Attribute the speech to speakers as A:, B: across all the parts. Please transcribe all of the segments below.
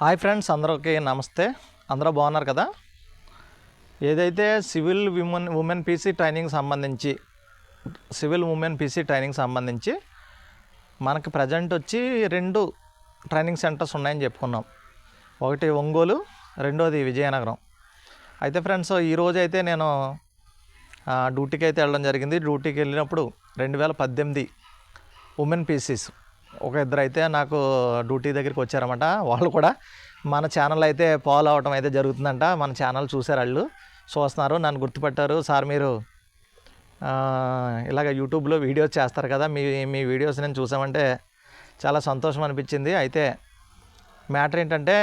A: Hi friends అందరికి నమస్తే. అందరూ బాగున్నారు కదా? ఏదైతే civil women women PC training సంబంధించి సివిల్ ఉమెన్ పీసీ ట్రైనింగ్ సంబంధించి మనకి ప్రజెంట్ వచ్చి రెండు ట్రైనింగ్ సెంటర్స్ ఉన్నాయని చెప్పుకున్నాం. ఒకటి ఒంగోలు రెండోది విజయనగరం. అయితే ఫ్రెండ్స్ ఈరోజు అయితే నేను డ్యూటీకి అయితే వెళ్ళడం జరిగింది. డ్యూటీకి వెళ్ళినప్పుడు రెండు వేల పద్దెనిమిది ఉమెన్ పీసీస్ ఒక ఇద్దరు అయితే నాకు డ్యూటీ దగ్గరికి వచ్చారన్నమాట. వాళ్ళు కూడా మన ఛానల్ అయితే ఫాలో అవటం అయితే జరుగుతుందంట. మన ఛానల్ చూశారు వాళ్ళు. చూస్తున్నారు నన్ను గుర్తుపట్టారు. సార్ మీరు ఇలాగ యూట్యూబ్లో వీడియోస్ చేస్తారు కదా మీ మీ వీడియోస్ నేను చూసామంటే చాలా సంతోషం అనిపించింది. అయితే మ్యాటర్ ఏంటంటే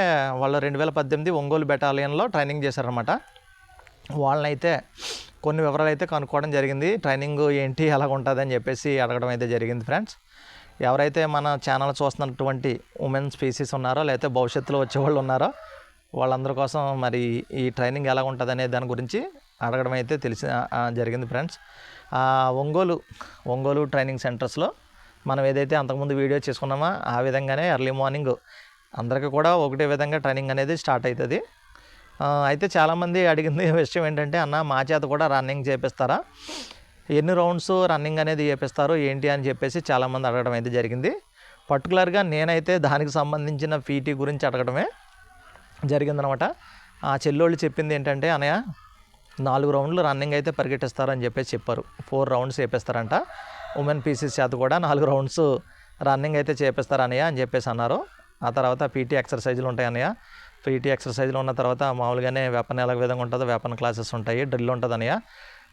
A: వాళ్ళు రెండు వేల పద్దెనిమిది ఒంగోలు బెటాలియన్లో ట్రైనింగ్ చేశారనమాట వాళ్ళనైతే కొన్ని వివరాలు అయితే కనుక్కోవడం జరిగింది. ట్రైనింగ్ ఏంటి ఎలాగ ఉంటుంది అని చెప్పేసి అడగడం అయితే జరిగింది ఫ్రెండ్స్ ఎవరైతే మన ఛానల్ చూస్తున్నటువంటి ఉమెన్ స్పీసీస్ ఉన్నారో లేకపోతే భవిష్యత్తులో వచ్చేవాళ్ళు ఉన్నారో వాళ్ళందరి కోసం మరి ఈ ట్రైనింగ్ ఎలా ఉంటుంది అనే దాని గురించి అడగడం అయితే తెలిసి జరిగింది ఫ్రెండ్స్ ఒంగోలు ఒంగోలు ట్రైనింగ్ సెంటర్స్లో మనం ఏదైతే అంతకుముందు వీడియో చేసుకున్నామో ఆ విధంగానే ఎర్లీ మార్నింగ్ అందరికీ కూడా ఒకటే విధంగా ట్రైనింగ్ అనేది స్టార్ట్ అవుతుంది అయితే చాలామంది అడిగింది విషయం ఏంటంటే అన్న మా చేత కూడా రన్నింగ్ చేపిస్తారా? ఎన్ని రౌండ్స్ రన్నింగ్ అనేది చేపిస్తారు ఏంటి అని చెప్పేసి చాలామంది అడగడం అయితే జరిగింది. పర్టికులర్గా నేనైతే దానికి సంబంధించిన పీటీ గురించి అడగడమే జరిగిందనమాట. ఆ చెల్లోళ్ళు చెప్పింది ఏంటంటే అనయ్య నాలుగు రౌండ్లు రన్నింగ్ అయితే పరిగెట్టిస్తారని చెప్పేసి చెప్పారు. ఫోర్ రౌండ్స్ చేపిస్తారంట. ఉమెన్ పీసీస్ చేత కూడా నాలుగు రౌండ్స్ రన్నింగ్ అయితే చేపిస్తారు అనయ్య అని చెప్పేసి అన్నారు. ఆ తర్వాత పీటీ ఎక్సర్సైజులు ఉంటాయి అనయ్య పీటీ ఎక్సర్సైజులు ఉన్న తర్వాత మామూలుగానే వెపన్ ఎలా విధంగా ఉంటుందో వెపన్ క్లాసెస్ ఉంటాయి. డ్రిల్ ఉంటుంది అనయ్య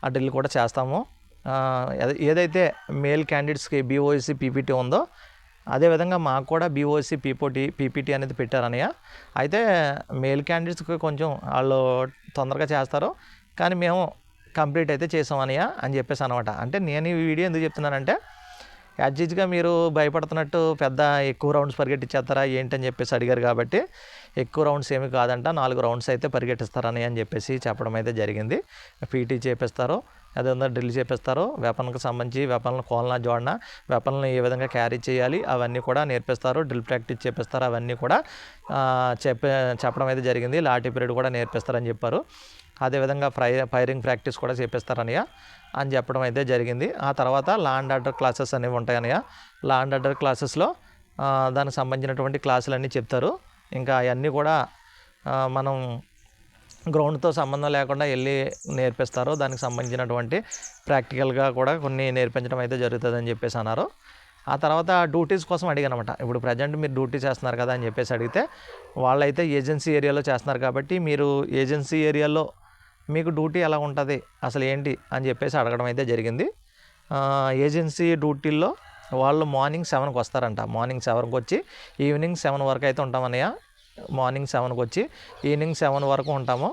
A: ఆ డ్రిల్ కూడా చేస్తాము. ఏదైతే మేల్ క్యాండిడేట్స్కి బీఓఎస్సీ పీపీటీ ఉందో అదేవిధంగా మాకు కూడా బీఓఎస్సీ పీపోటీ పీపీటీ అనేది పెట్టారనయ్య అయితే మేల్ క్యాండిడేట్స్కి కొంచెం వాళ్ళు తొందరగా చేస్తారు. కానీ మేము కంప్లీట్ అయితే చేసామనయ్య అని చెప్పేసి అనమాట అంటే నేను ఈ వీడియో ఎందుకు చెప్తున్నానంటే యాజ్జిజ్గా మీరు భయపడుతున్నట్టు పెద్ద ఎక్కువ రౌండ్స్ పరిగెట్టించేస్తారా ఏంటని చెప్పేసి అడిగారు కాబట్టి ఎక్కువ రౌండ్స్ ఏమి కాదంట నాలుగు రౌండ్స్ అయితే పరిగెట్టిస్తారని అని చెప్పేసి చెప్పడం అయితే జరిగింది. పీటీ చేపిస్తారు. అదే డ్రిల్ చేపిస్తారు. వెపన్కి సంబంధించి వెపన్లు కోలన జోడన వెపన్లను ఏ విధంగా క్యారీ చేయాలి అవన్నీ కూడా నేర్పిస్తారు. డ్రిల్ ప్రాక్టీస్ చేపిస్తారు. అవన్నీ కూడా చెప్పే చెప్పడం అయితే జరిగింది. లాఠీ పీరియడ్ కూడా నేర్పిస్తారని చెప్పారు. అదేవిధంగా ఫ్రై ఫైరింగ్ ప్రాక్టీస్ కూడా చేపిస్తారనయ్య అని చెప్పడం అయితే జరిగింది. ఆ తర్వాత లాండ్ ఆర్డర్ క్లాసెస్ అనేవి ఉంటాయనయ్య లాండ్ ఆర్డర్ క్లాసెస్లో దానికి సంబంధించినటువంటి క్లాసులు అన్నీ చెప్తారు. ఇంకా అవన్నీ కూడా మనం గ్రౌండ్తో సంబంధం లేకుండా వెళ్ళి నేర్పిస్తారు దానికి సంబంధించినటువంటి ప్రాక్టికల్గా కూడా కొన్ని నేర్పించడం అయితే జరుగుతుందని చెప్పేసి అన్నారు. ఆ తర్వాత డ్యూటీస్ కోసం అడిగానమాట. ఇప్పుడు ప్రజెంట్ మీరు డ్యూటీ చేస్తున్నారు కదా అని చెప్పేసి అడిగితే వాళ్ళైతే ఏజెన్సీ ఏరియాలో చేస్తున్నారు కాబట్టి మీరు ఏజెన్సీ ఏరియాలో మీకు డ్యూటీ ఎలా ఉంటుంది అసలు ఏంటి అని చెప్పేసి అడగడం అయితే జరిగింది. ఏజెన్సీ డ్యూటీల్లో వాళ్ళు మార్నింగ్ సెవెన్కి వస్తారంట. మార్నింగ్ సెవెన్కి వచ్చి ఈవినింగ్ సెవెన్ వరకు అయితే ఉంటామన్నయ్య. మార్నింగ్ సెవెన్కి వచ్చి ఈవినింగ్ సెవెన్ వరకు ఉంటాము.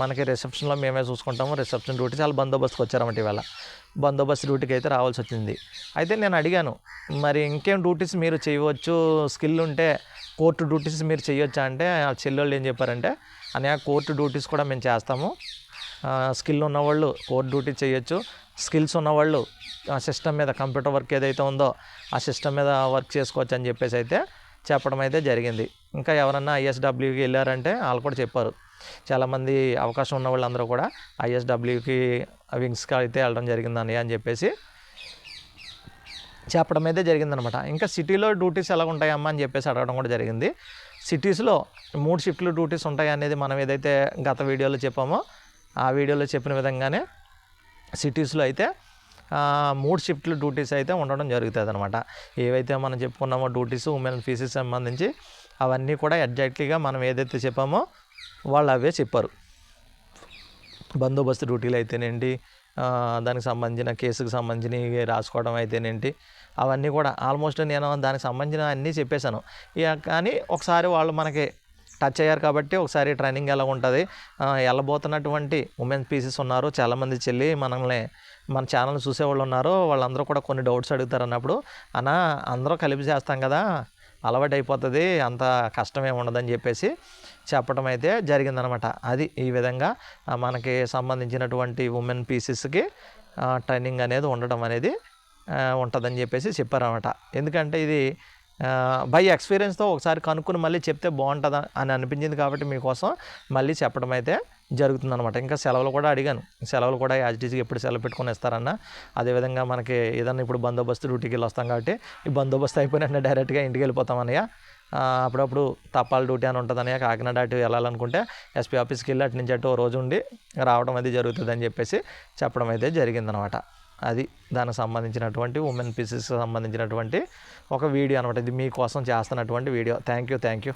A: మనకి రిసెప్షన్లో మేమే చూసుకుంటాము. రిసెప్షన్ డ్యూటీ చాలా బందోబస్తుకి వచ్చారన్నమాట ఇవాళ. బందోబస్తు డ్యూటీకి అయితే రావాల్సి వచ్చింది అయితే నేను అడిగాను మరి ఇంకేం డ్యూటీస్ మీరు చేయవచ్చు? స్కిల్ ఉంటే కోర్టు డ్యూటీస్ మీరు చేయొచ్చా? అంటే ఆ చెల్లెళ్ళు ఏం చెప్పారంటే అనే కోర్టు డ్యూటీస్ కూడా మేము చేస్తాము. స్కిల్ ఉన్నవాళ్ళు కోర్టు డ్యూటీ చేయొచ్చు. స్కిల్స్ ఉన్నవాళ్ళు ఆ సిస్టమ్ మీద కంప్యూటర్ వర్క్ ఏదైతే ఉందో ఆ సిస్టమ్ మీద వర్క్ చేసుకోవచ్చు అని చెప్పేసి అయితే చెప్పడం అయితే జరిగింది. ఇంకా ఎవరన్నా ఐఎస్డబ్ల్యూకి వెళ్ళారంటే వాళ్ళు కూడా చెప్పారు. చాలామంది అవకాశం ఉన్న వాళ్ళందరూ కూడా ఐఎస్డబ్ల్యూకి వింగ్స్కి అయితే వెళ్ళడం జరిగిందని అని చెప్పేసి చెప్పడం అయితే జరిగిందనమాట. ఇంకా సిటీలో డ్యూటీస్ ఎలా ఉంటాయమ్మా అని చెప్పేసి అడగడం కూడా జరిగింది. సిటీస్లో మూడు షిఫ్ట్లు డ్యూటీస్ ఉంటాయి అనేది మనం ఏదైతే గత వీడియోలో చెప్పామో ఆ వీడియోలో చెప్పిన విధంగానే సిటీస్లో అయితే మూడు షిఫ్ట్లు డ్యూటీస్ అయితే ఉండడం జరుగుతుంది అనమాట ఏవైతే మనం చెప్పుకున్నామో డ్యూటీస్ ఉమెన్ ఫీసెస్ సంబంధించి అవన్నీ కూడా ఎగ్జాక్ట్లీగా మనం ఏదైతే చెప్పామో వాళ్ళు అవే చెప్పారు. బందోబస్తు డ్యూటీలు అయితేనేంటి దానికి సంబంధించిన కేసుకు సంబంధించినవి రాసుకోవడం అయితేనేంటి అవన్నీ కూడా ఆల్మోస్ట్ నేను దానికి సంబంధించిన అన్నీ చెప్పేశాను. ఇక కానీ ఒకసారి వాళ్ళు మనకి టచ్ అయ్యారు కాబట్టి ఒకసారి ట్రైనింగ్ ఎలా ఉంటుంది? వెళ్ళబోతున్నటువంటి ఉమెన్ పీసెస్ ఉన్నారు. చాలామంది చెల్లి మనల్ని మన ఛానల్ చూసేవాళ్ళు ఉన్నారు. వాళ్ళందరూ కూడా కొన్ని డౌట్స్ అడుగుతారు అన్నప్పుడు అన్న అందరూ కలిపి చేస్తాం కదా అలవాటు అయిపోతుంది అంత కష్టమే ఉండదని చెప్పేసి చెప్పడం అయితే జరిగిందనమాట. అది ఈ విధంగా మనకి సంబంధించినటువంటి ఉమెన్ పీసెస్కి ట్రైనింగ్ అనేది ఉండడం అనేది ఉంటుందని చెప్పేసి చెప్పారనమాట ఎందుకంటే ఇది బై ఎక్స్పీరియన్స్తో ఒకసారి కనుక్కుని మళ్ళీ చెప్తే బాగుంటుందా అని అనిపించింది కాబట్టి మీకోసం మళ్ళీ చెప్పడం అయితే జరుగుతుందన్నమాట. ఇంకా సెలవులు కూడా అడిగాను. సెలవులు కూడా యాజ్ ఎప్పుడు సెలవు పెట్టుకొని ఇస్తారన్న. అదేవిధంగా మనకి ఏదన్నా ఇప్పుడు బందోబస్తు డ్యూటీకి వెళ్ళి వస్తాం కాబట్టి ఈ బందోబస్తు అయిపోయిన డైరెక్ట్గా ఇంటికి వెళ్ళిపోతాం అన్నయ్య. అప్పుడప్పుడు తప్పాల డ్యూటీ అని ఉంటుంది అన్నయ్య. కాకినాడ అటు వెళ్ళాలనుకుంటే ఎస్పీ ఆఫీస్కి వెళ్ళి అటు నుంచి అటు ఓ రోజు ఉండి రావడం అది జరుగుతుంది అని చెప్పేసి చెప్పడం అయితే జరిగిందనమాట అది దానికి సంబంధించినటువంటి ఉమెన్ పీసెస్కి సంబంధించినటువంటి ఒక వీడియో అనమాట ఇది మీకోసం చేస్తున్నటువంటి video thank you thank you